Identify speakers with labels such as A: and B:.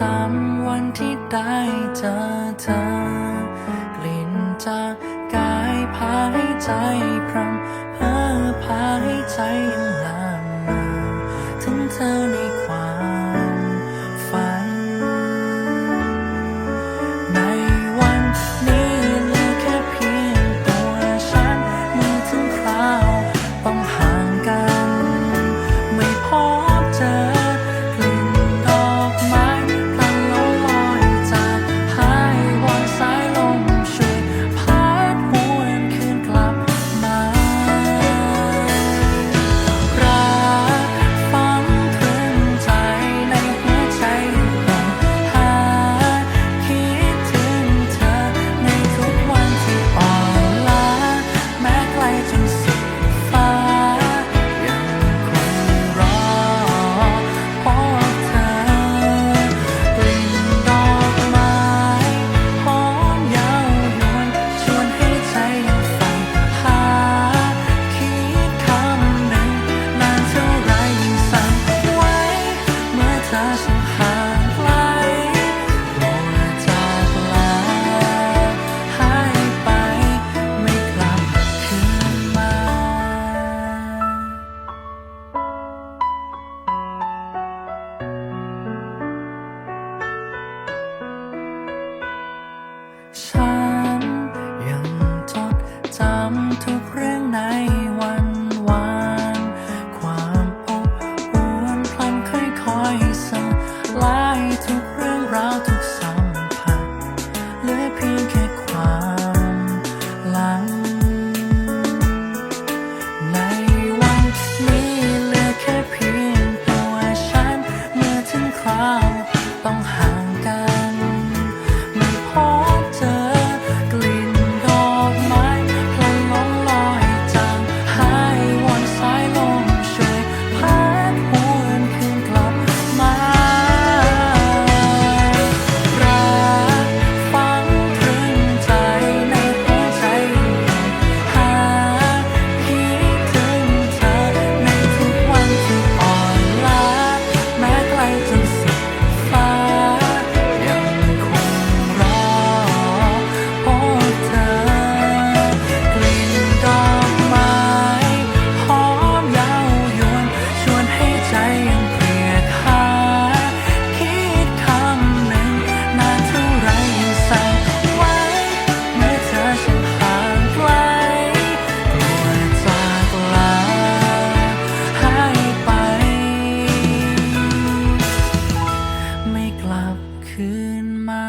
A: สามวันที่ได้เจอเธอกลิ่นจากกายพาให้ใจพรำเพ้อพาให้ใจยังหลา ทุกเรื่องใน คืนมา